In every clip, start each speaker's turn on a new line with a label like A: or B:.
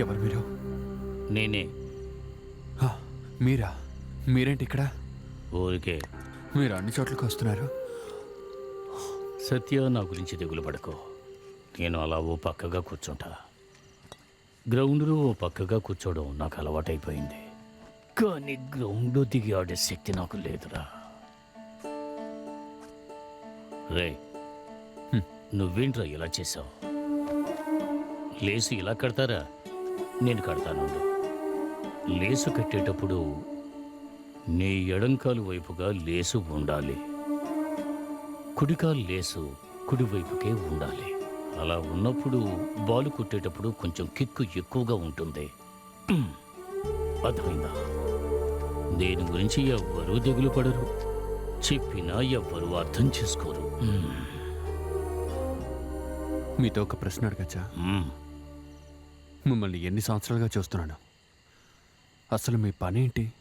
A: ఎవరు మీరు?
B: నేనే.
A: మీరా? మీరేంటి ఇక్కడ?
B: ఊరికే.
A: మీరు అన్ని చోట్లకి వస్తున్నారు?
B: సత్య నా గురించి దిగులు పడకో నేను అలా ఓ పక్కగా కూర్చుంటా. గ్రౌండ్లో ఓ పక్కగా కూర్చోవడం నాకు అలవాటైపోయింది. కానీ గ్రౌండ్లో దిగి ఆడే శక్తి నాకు లేదురా. రే నువ్వేంట్రా ఇలా చేసావు లేసు ఇలా కడతారా? నేను కడతాను. లేసు కట్టేటప్పుడు నీ ఎడంకాలు వైపుగా లేసు ఉండాలి. కుడికాలు లేసు కుడివైపుకే ఉండాలి. అలా ఉన్నప్పుడు బాలు కొట్టేటప్పుడు కొంచెం కిక్కు ఎక్కువగా ఉంటుంది. అర్థమైందా? దేని గురించి ఎవ్వరూ దిగులు పడరు. చెప్పినా ఎవ్వరూ అర్థం చేసుకోరు.
A: మీతో ఒక ప్రశ్న అడగచ్చా. మిమ్మల్ని ఎన్ని సంవత్సరాలుగా చూస్తున్నాను? అసలు మీ పని ఏంటి?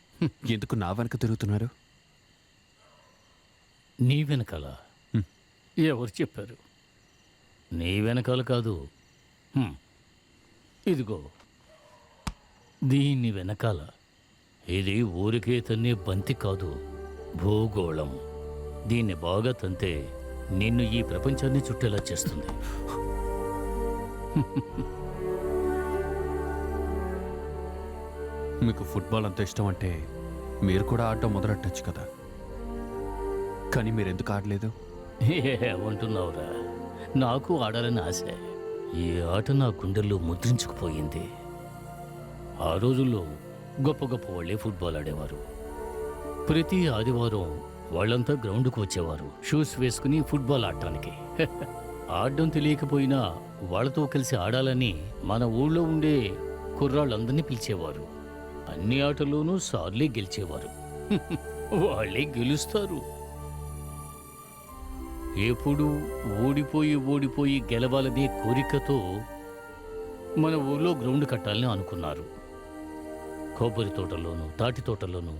A: ఎందుకు నా వెనక తిరుగుతున్నారు?
B: నీ వెనకాల. ఎవరు చెప్పారు? నీ వెనకాల కాదు. ఇదిగో. దీని వెనకాల. ఇది ఊరికే తన్నే బంతి కాదు భూగోళం. దీన్ని బాగా తంతే నిన్ను ఈ ప్రపంచాన్ని చుట్టేలా చేస్తుంది.
A: మీకు ఫుట్బాల్ అంత ఇష్టం అంటే మీరు కూడా ఆడటం మొదలెట్టచ్చు కదా. కానీ మీరు ఎందుకు ఆడలేదు
B: ఏమంటున్నావురా నాకు ఆడాలని ఆశ. ఈ ఆట నా గుండెల్లో ముద్రించుకుపోయింది. ఆ రోజుల్లో గొప్ప గొప్ప వాళ్ళే ఫుట్బాల్ ఆడేవారు. ప్రతి ఆదివారం వాళ్ళంతా గ్రౌండ్కు వచ్చేవారు షూస్ వేసుకుని ఫుట్బాల్ ఆడటానికి. ఆడడం తెలియకపోయినా వాళ్ళతో కలిసి ఆడాలని మన ఊళ్ళో ఉండే కుర్రాళ్ళందరినీ పిలిచేవారు. అన్ని ఆటల్లోనూ సార్లే గెలిచేవారు. వాళ్ళే గెలుస్తారు. ఎప్పుడు ఓడిపోయి ఓడిపోయి గెలవాలనే కోరికతో మన ఊళ్ళో గ్రౌండ్ కట్టాలని అనుకున్నారు. కొబ్బరి తోటలోనూ తాటి తోటల్లోనూ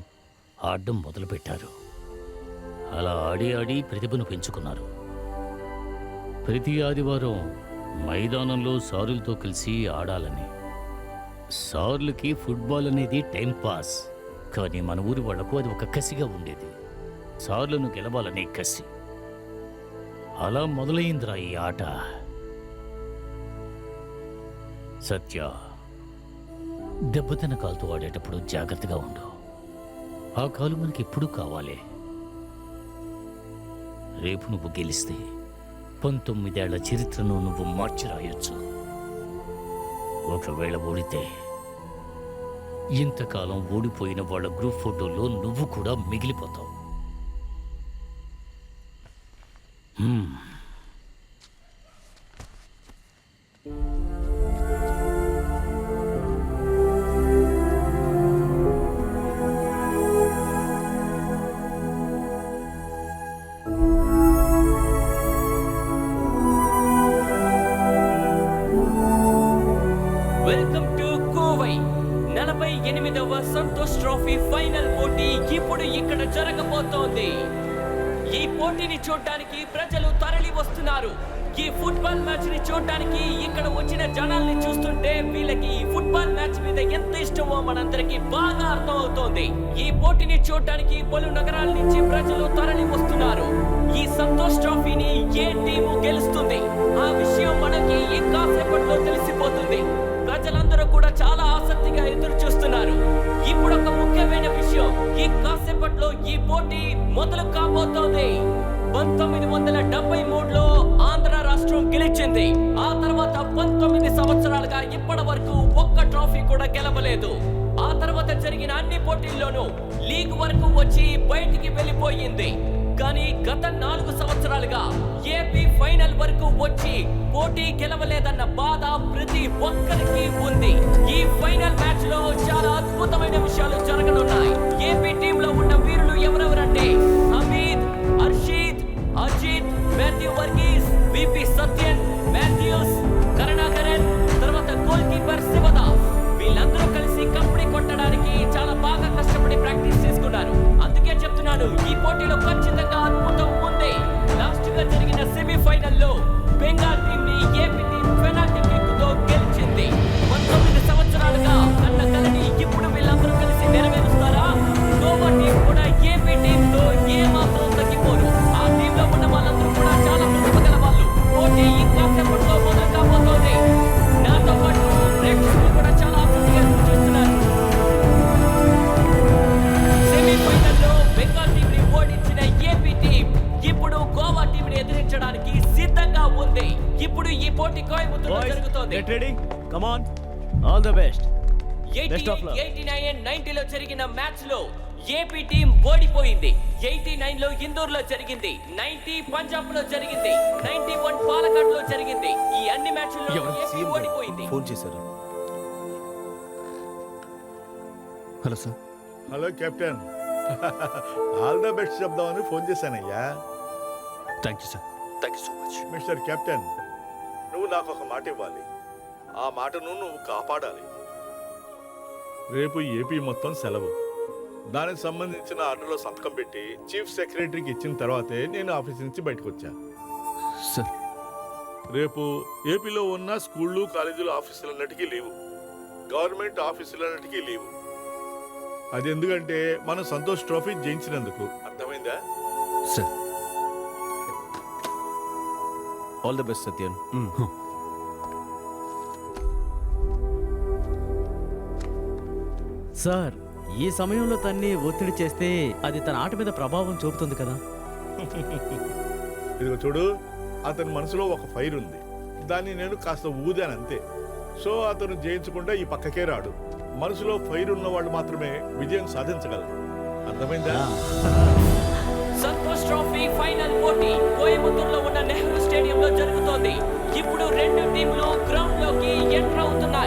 B: ఆడడం మొదలుపెట్టారు. అలా ఆడి ఆడి ప్రతిభను పెంచుకున్నారు. ప్రతి ఆదివారం మైదానంలో సారులతో కలిసి ఆడాలని సార్లకి ఫుట్బాల్ అనేది టైం పాస్. కానీ మన ఊరి వాళ్ళకు అది ఒక కసిగా ఉండేది. సార్లను గెలవాలనే కసి. అలా మొదలైందిరా ఈ ఆట. సత్య దెబ్బతిన కాలుతో ఆడేటప్పుడు జాగ్రత్తగా ఉండు. ఆ కాలు మనకి ఎప్పుడు కావాలి. రేపు నువ్వు గెలిస్తే పంతొమ్మిదేళ్ళ చరిత్రను నువ్వు మార్చి రాయొచ్చు ఒకవేళ ఓడితే ఇంతకాలం ఓడిపోయిన వాళ్ళ గ్రూప్ ఫోటోలో నువ్వు కూడా మిగిలిపోతావు.
C: ఫైనల్ పోటీ ఇప్పుడు ఇక్కడ జరగబోతోంది. ఈ పోటీని చూడటానికి ప్రజలు తరలి వస్తున్నారు. ఈ ఫుట్బాల్ మ్యాచ్ని చూడటానికి ఇక్కడ వచ్చిన జనాల్ని చూస్తుంటే వీళ్ళకి ఈ ఫుట్బాల్ మ్యాచ్ మీద ఎంత ఇష్టమో మనందరికి బాగా అర్థం అవుతోంది ఈ పోటీని చూడటానికి పలు నగరాల నుంచి ప్రజలు తరలి వస్తున్నారు. ఈ సంతోష్ ట్రోఫీని ఏ టీము గెలుస్తుంది? ఈ పోటీ మొదలు కాబోతోంది. పంతొమ్మిది వందల డెబ్బై మూడులో ఆంధ్ర రాష్ట్రం గెలిచింది. ఆ తర్వాత పంతొమ్మిది సంవత్సరాలుగా ఇప్పటి వరకు ఒక్క ట్రోఫీ కూడా గెలవలేదు. ఆ తర్వాత జరిగిన అన్ని పోటీల్లోనూ లీగ్ వరకు వచ్చి బయటికి వెళ్ళిపోయింది. కానీ గత నాలుగు సంవత్సరాలుగా ఏపీ ఫైనల్ వరకు వచ్చి పోటీ గెలవలేదన్న బాధ ప్రతి ఒక్కరికి ఉంది. ఈ ఫైనల్ మ్యాచ్లో చాలా అద్భుతమైన విషయాలు జరగనున్నాయి. ఏపీ అందుకే ఈ పోటీలో ఖచ్చితంగా అద్భుతం ఉంది. లాస్ట్గా జరిగిన సెమీఫైనల్లో బెంగాల్ జరగబోతోంది
D: Get ready. Come on. All the best. Best of luck.
C: Eighty nine నైన్టీలో జరిగిన మ్యాచ్లో ఏపీ టీం ఓడిపోయింది. ఎయిటీ నైన్లో ఇందూర్లో జరిగింది. నైన్టీ పంజాబ్లో జరిగింది. నైన్టీ వన్ పాలకాడ్లో జరిగింది. ఈ అన్ని మ్యాచ్ల్లో ఏపీ ఓడిపోయింది.
D: ఫోన్ చేశారు?
A: Hello sir.
E: Hello captain. All the best చెప్దామని phone చేశానయ్యా.
A: Thank you sir thank you so much
E: mister captain నాకు ఒక మాట ఇవ్వాలి. ఆ మాటను నువ్వు కాపాడాలి. రేపు ఏపీ మొత్తం సెలవు. దానికి సంబంధించిన ఆర్డర్లో సంతకం పెట్టి చీఫ్ సెక్రటరీకి ఇచ్చిన తర్వాతే నేను ఆఫీస్ నుంచి బయటకు వచ్చా
A: సార్.
E: రేపు ఏపీలో ఉన్న స్కూళ్ళు కాలేజీలు ఆఫీసులన్నిటికీ లీవు. గవర్నమెంట్ ఆఫీసులన్నిటికీ లీవు. అది ఎందుకంటే మనం సంతోష్ ట్రోఫీ జయించినందుకు. అర్థమైందా?
A: Sir.
D: All the best Sathyan
F: sir ఈ సమయంలో తన్ని ఒత్తిడి చేస్తే అది తన ఆట మీద ప్రభావం చూపుతుంది కదా.
E: ఇదిగో చూడు అతని మనసులో ఒక ఫైర్ ఉంది. దాన్ని నేను కాస్త ఊదాను అంతే. సో అతను జయించకుండా ఈ పక్కకే రాడు. మనసులో ఫైర్ ఉన్న వాళ్ళు మాత్రమే విజయం సాధించగలరు. అర్థమైందా?
C: సంతోష్ ట్రోఫీ ఫైనల్ పోటీ కోయంబత్తూరులో ఉన్న నెహ్రూ స్టేడియంలో జరుగుతోంది. ఇప్పుడు రెండు టీంలు గ్రౌండ్లోకి ఎంటర్ అవుతున్నాయి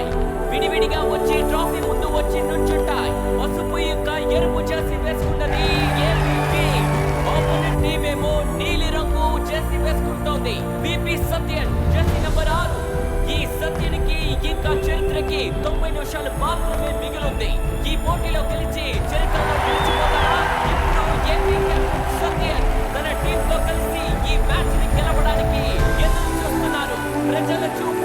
C: నిమిషాలు మాత్రమే మిగిలింది. ఈ పోటీలో గెలిచి చరిత్రలో నిలిచిపోతారా? ఇప్పుడు ఏపీ కెప్టెన్ సత్యన్ తన టీంతో కలిసి ఈ మ్యాచ్ని గెలవడానికి ఎదురు చూస్తున్నారు. ప్రజల చూపు